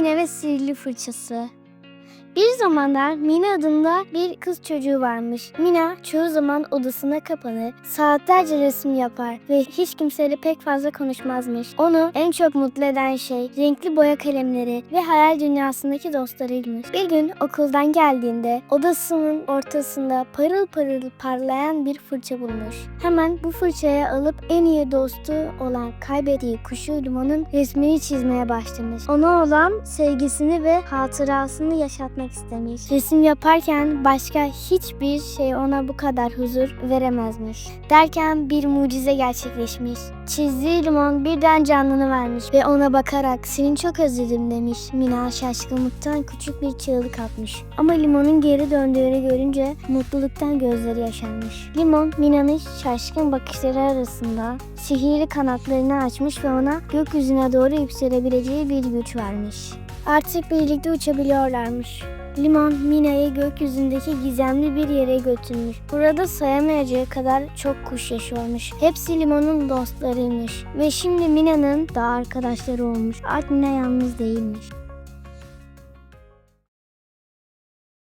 Mine ve Sihirli Fırçası bir zamanlar Mina adında bir kız çocuğu varmış. Mina çoğu zaman odasına kapanır, saatlerce resim yapar ve hiç kimseyle pek fazla konuşmazmış. Onu en çok mutlu eden şey renkli boya kalemleri ve hayal dünyasındaki dostlarıymış. Bir gün okuldan geldiğinde odasının ortasında parıl parıl parlayan bir fırça bulmuş. Hemen bu fırçayı alıp en iyi dostu olan kaybettiği kuşu Limon'un resmini çizmeye başlamış. Ona olan sevgisini ve hatırasını yaşatmak istemiş. Resim yaparken başka hiçbir şey ona bu kadar huzur veremezmiş. Derken bir mucize gerçekleşmiş. Çizdiği limon birden canlını vermiş ve ona bakarak seni çok özledim demiş. Mina şaşkınlıktan küçük bir çığlık atmış. Ama limonun geri döndüğünü görünce mutluluktan gözleri yaşarmış. Limon Mina'nın şaşkın bakışları arasında sihirli kanatlarını açmış ve ona gökyüzüne doğru yükselebileceği bir güç vermiş. Artık birlikte uçabiliyorlarmış. Limon Mina'yı gökyüzündeki gizemli bir yere götürmüş. Burada sayamayacağı kadar çok kuş yaşıyormuş. Hepsi Limon'un dostlarıymış. Ve şimdi Mina'nın da arkadaşları olmuş. Artık Mina yalnız değilmiş.